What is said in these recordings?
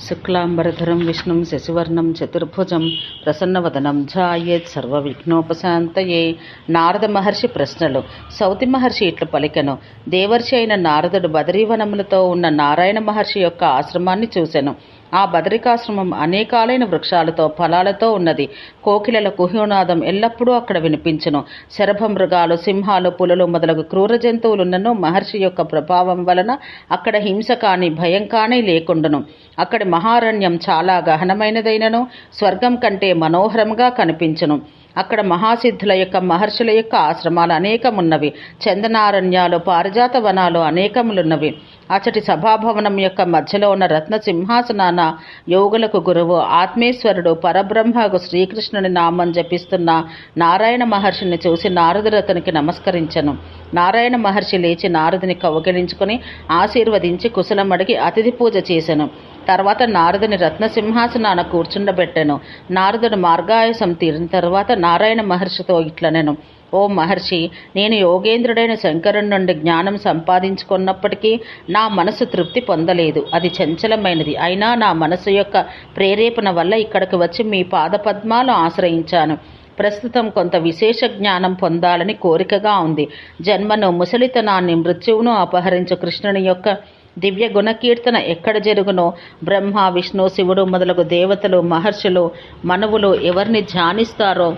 శుక్లాంబరధరం విష్ణుం శశివర్ణం చతుర్భుజం ప్రసన్నవదనం ఝాయేత్ సర్వవిఘ్నోపశాంతయే. నారద మహర్షి ప్రశ్నలు. సౌతి మహర్షి ఇట్లు పలికెను. దేవర్షి అయిన నారదుడు బదరీవనములతో ఉన్న నారాయణ మహర్షి యొక్క ఆశ్రమాన్ని చూసెను. ఆ బదరికాశ్రమం అనేకాలైన వృక్షాలతో ఫలాలతో ఉన్నది. కోకిలల కుహ్యోనాదం ఎల్లప్పుడూ అక్కడ వినిపించును. శరభ మృగాలు సింహాలు పులులు మొదలగు క్రూర జంతువులున్నను మహర్షి యొక్క ప్రభావం వలన అక్కడ హింస కాని భయం కానీ లేకుండును. అక్కడి మహారణ్యం చాలా గహనమైనదైనను స్వర్గం కంటే మనోహరంగా కనిపించును. అక్కడ మహాసిద్ధుల యొక్క మహర్షుల యొక్క ఆశ్రమాలు అనేకమున్నవి. చందనారణ్యాలు పారిజాత వనాలు అనేకములున్నవి. అచటి సభాభవనం యొక్క మధ్యలో ఉన్న రత్న సింహాసనాన యోగులకు గురువు ఆత్మేశ్వరుడు పరబ్రహ్మకు శ్రీకృష్ణుని నామం జపిస్తున్న నారాయణ మహర్షిని చూసి నారదుడు అతనికి నమస్కరించను. నారాయణ మహర్షి లేచి నారదుని కౌగిలించుకుని ఆశీర్వదించి కుశలమడిగి అతిథి పూజ చేశాను తర్వాత నారదుని రత్నసింహాసనాన కూర్చుండబెట్టెను. నారదుడు మార్గాయసం తీరిన తర్వాత నారాయణ మహర్షితో ఇట్లనెను. ఓ మహర్షి నేను యోగేంద్రుడైన శంకరుని నుండి జ్ఞానం సంపాదించుకున్నప్పటికీ నా మనసు తృప్తి పొందలేదు. అది చంచలమైనది. అయినా నా మనసు యొక్క ప్రేరేపణ వల్ల ఇక్కడికి వచ్చి మీ పాదపద్మాలు ఆశ్రయించాను. ప్రస్తుతం కొంత విశేష జ్ఞానం పొందాలని కోరికగా ఉంది. జన్మను ముసలితనాన్ని మృత్యువును అపహరించు కృష్ణుని యొక్క దివ్య గుణకీర్తన ఎక్కడ జరుగునో బ్రహ్మ విష్ణు శివుడు మొదలగు దేవతలు మహర్షులు మనవులు ఎవరిని ధ్యానిస్తారో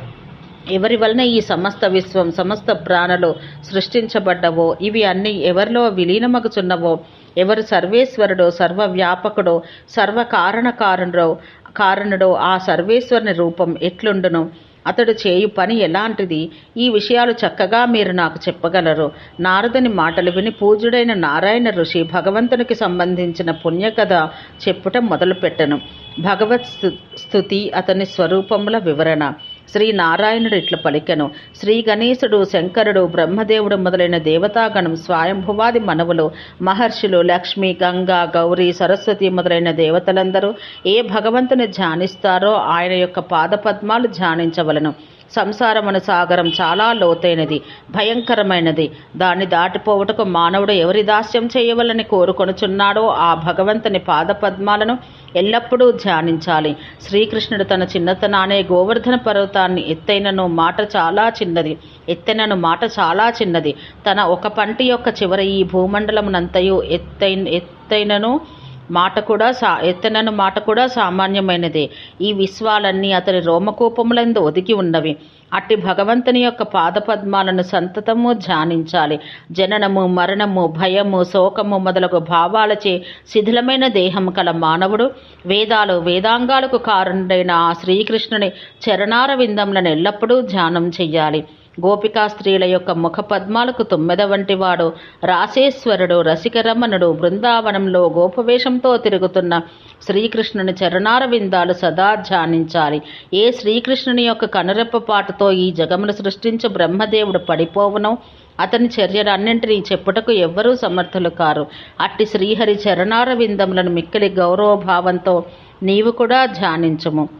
ఎవరి వలన ఈ సమస్త విశ్వం సమస్త ప్రాణులు సృష్టించబడ్డవో ఇవి అన్నీ ఎవరిలో విలీనమగుచున్నవో ఎవరు సర్వేశ్వరుడో సర్వవ్యాపకుడో సర్వకారణకారుడో కారణుడో ఆ సర్వేశ్వరుని రూపం ఎట్లుండును? అతడు చేయు పని ఎలాంటిది? ఈ విషయాలు చక్కగా మీరు నాకు చెప్పగలరు. నారదుని మాటలు విని పూజ్యుడైన నారాయణ ఋషి భగవంతునికి సంబంధించిన పుణ్యకథ చెప్పుట మొదలుపెట్టను. భగవత్ స్థుతి అతని స్వరూపముల వివరణ. శ్రీ నారాయణుడు ఇట్ల పలికెను. శ్రీ గణేశుడు శంకరుడు బ్రహ్మదేవుడు మొదలైన దేవతాగణం స్వయంభువాది మనవులు మహర్షులు లక్ష్మి గంగా గౌరీ సరస్వతి మొదలైన దేవతలందరూ ఏ భగవంతుని ధ్యానిస్తారో ఆయన యొక్క పాదపద్మాలు ధ్యానించవలను. సంసారమున సాగరం చాలా లోతైనది భయంకరమైనది. దాన్ని దాటిపోవుటకు మానవుడు ఎవరి దాస్యం చేయవలని కోరుకొనుచున్నాడో ఆ భగవంతుని పాదపద్మాలను ఎల్లప్పుడూ ధ్యానించాలి. శ్రీకృష్ణుడు తన చిన్నతనానే గోవర్ధన పర్వతాన్ని ఎత్తైనను మాట చాలా చిన్నది ఎత్తైనను మాట చాలా చిన్నది. తన ఒక పంటి యొక్క చివర ఈ భూమండలమునంతయు ఎత్తైన ఎత్తైనను మాట కూడా సా ఎత్తనను మాట కూడా సామాన్యమైనదే. ఈ విశ్వాలన్నీ అతని రోమకూపములందు ఒదిగి ఉన్నవి. అట్టి భగవంతుని యొక్క పాదపద్మాలను సంతతము ధ్యానించాలి. జననము మరణము భయము శోకము మొదలగు భావాలచే శిథిలమైన దేహం కల మానవుడు. వేదాలు వేదాంగాలకు కారణుడైన ఆ శ్రీకృష్ణుని చరణారవిందములను ఎల్లప్పుడూ ధ్యానం చెయ్యాలి. గోపికా స్త్రీల యొక్క ముఖ పద్మాలకు తుమ్మెద వంటివాడు రాసేశ్వరుడు రసికరమణుడు బృందావనంలో గోపవేషంతో తిరుగుతున్న శ్రీకృష్ణుని చరణార విందాలు సదా ధ్యానించాలి. ఏ శ్రీకృష్ణుని యొక్క కనురెప్పపాటుతో ఈ జగమును సృష్టించు బ్రహ్మదేవుడు పడిపోవునో అతని చర్యలన్నింటినీ చెప్పుటకు ఎవ్వరూ సమర్థులు కారు. అట్టి శ్రీహరి చరణార విందములను మిక్కిలి గౌరవభావంతో నీవు కూడా ధ్యానించము.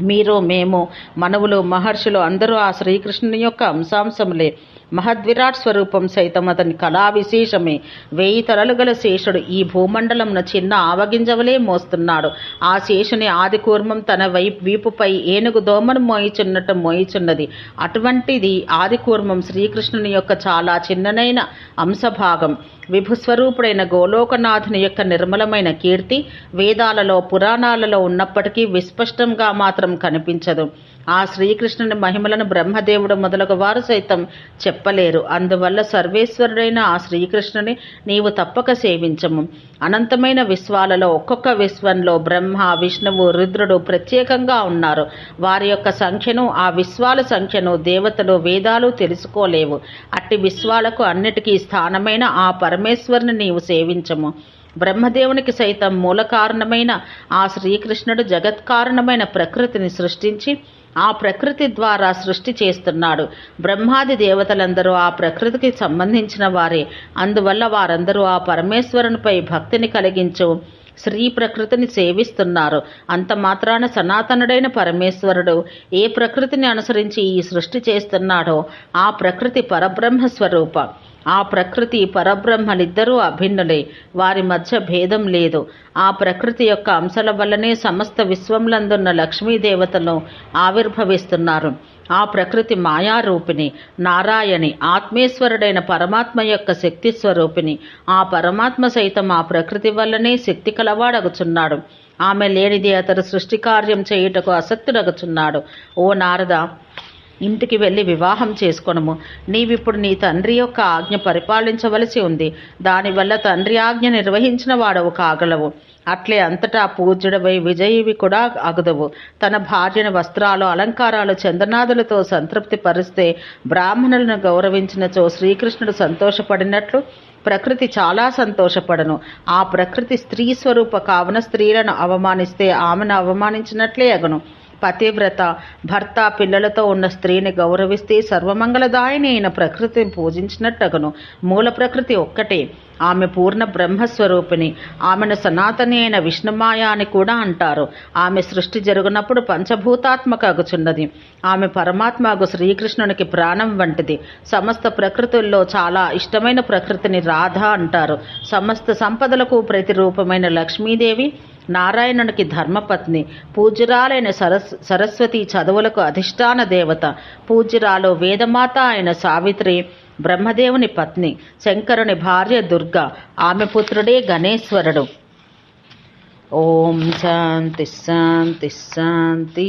మీరు మేము మనవులు మహర్షులు అందరూ ఆ శ్రీకృష్ణుని యొక్క అంశాంశములే. మహద్విరాట్ స్వరూపం సైతం అతని కళా విశేషమే. వెయ్యి తలలు గల శేషుడు ఈ భూమండలంన చిన్న ఆవగింజవలే మోస్తున్నాడు. ఆ శేషుని ఆది కూర్మం తన వై వీపుపై ఏనుగు దోమను మోయిచున్నట్టు మోయిచున్నది. అటువంటిది ఆది కూర్మం శ్రీకృష్ణుని యొక్క చాలా చిన్ననైన అంశభాగం. విభుస్వరూపుడైన గోలోకనాథుని యొక్క నిర్మలమైన కీర్తి వేదాలలో పురాణాలలో ఉన్నప్పటికీ విస్పష్టంగా మాత్రం కనిపించదు. ఆ శ్రీకృష్ణుని మహిమలను బ్రహ్మదేవుడు మొదలగు వారు సైతం చెప్పలేరు. అందువల్ల సర్వేశ్వరుడైన ఆ శ్రీకృష్ణుని నీవు తప్పక సేవించము. అనంతమైన విశ్వాలలో ఒక్కొక్క విశ్వంలో బ్రహ్మ విష్ణువు రుద్రుడు ప్రత్యేకంగా ఉన్నారు. వారి యొక్క సంఖ్యను ఆ విశ్వాల సంఖ్యను దేవతలు వేదాలు తెలుసుకోలేవు. అట్టి విశ్వాలకు అన్నిటికీ స్థానమైన ఆ పరమేశ్వరుని నీవు సేవించము. బ్రహ్మదేవునికి సైతం మూల కారణమైన ఆ శ్రీకృష్ణుడు జగత్కారణమైన ప్రకృతిని సృష్టించి ఆ ప్రకృతి ద్వారా సృష్టి చేస్తున్నాడు. బ్రహ్మాది దేవతలందరూ ఆ ప్రకృతికి సంబంధించిన వారే. అందువల్ల వారందరూ ఆ పరమేశ్వరునిపై భక్తిని కలిగించు శ్రీ ప్రకృతిని సేవిస్తున్నారు. అంత మాత్రాన సనాతనుడైన పరమేశ్వరుడు ఏ ప్రకృతిని అనుసరించి ఈ సృష్టి చేస్తున్నాడో ఆ ప్రకృతి పరబ్రహ్మ స్వరూప ఆ ప్రకృతి పరబ్రహ్మలిద్దరూ అభిన్నులే. వారి మధ్య భేదం లేదు. ఆ ప్రకృతి యొక్క అంశాల వల్లనే సమస్త విశ్వంలందున్న లక్ష్మీదేవతలు ఆవిర్భవిస్తున్నారు. ఆ ప్రకృతి మాయారూపిణి నారాయణి ఆత్మేశ్వరుడైన పరమాత్మ యొక్క శక్తి స్వరూపిణి. ఆ పరమాత్మ సైతం ఆ ప్రకృతి వల్లనే శక్తి కలవాడగుచున్నాడు. ఆమె లేనిది అతడు సృష్టి కార్యం చేయుటకు అసక్తుడగుచున్నాడు. ఓ నారద ఇంటికి వెళ్ళి వివాహం చేసుకొనము. నీవిప్పుడు నీ తండ్రి యొక్క ఆజ్ఞ పరిపాలించవలసి ఉంది. దానివల్ల తండ్రి ఆజ్ఞ నిర్వహించిన వాడవు కాగలవు. అట్లే అంతటా పూజ్యుడవై విజయివి కూడా అగదవు. తన భార్యను వస్త్రాలు అలంకారాలు చందనాదులతో సంతృప్తి పరిస్తే బ్రాహ్మణులను గౌరవించినచో శ్రీకృష్ణుడు సంతోషపడినట్లు ప్రకృతి చాలా సంతోషపడను. ఆ ప్రకృతి స్త్రీ స్వరూప కావున స్త్రీలను అవమానిస్తే ఆమెను అవమానించినట్లే అగను. పతివ్రత. భర్త పిల్లలతో ఉన్న స్త్రీని గౌరవిస్తే సర్వమంగళదాయిని అయిన ప్రకృతిని పూజించినట్టగను. మూల ప్రకృతి ఒక్కటే. ఆమె పూర్ణ బ్రహ్మస్వరూపిణి. ఆమెను సనాతని అయిన విష్ణుమాయ అని కూడా అంటారు. ఆమె సృష్టి జరుగునప్పుడు పంచభూతాత్మక అగుచున్నది. ఆమె పరమాత్మకు శ్రీకృష్ణునికి ప్రాణం వంటిది. సమస్త ప్రకృతుల్లో చాలా ఇష్టమైన ప్రకృతిని రాధ అంటారు. సమస్త సంపదలకు ప్రతిరూపమైన లక్ష్మీదేవి నారాయణునికి ధర్మపత్ని పూజ్యురాలైన సరస్ సరస్వతి చదువులకు అధిష్టాన దేవత పూజ్యురాలు వేదమాత అయిన సావిత్రి బ్రహ్మదేవుని పత్ని శంకరుని భార్య దుర్గ ఆమె పుత్రుడే గణేశ్వరుడు. ఓం శాంతి శాంతి శాంతి.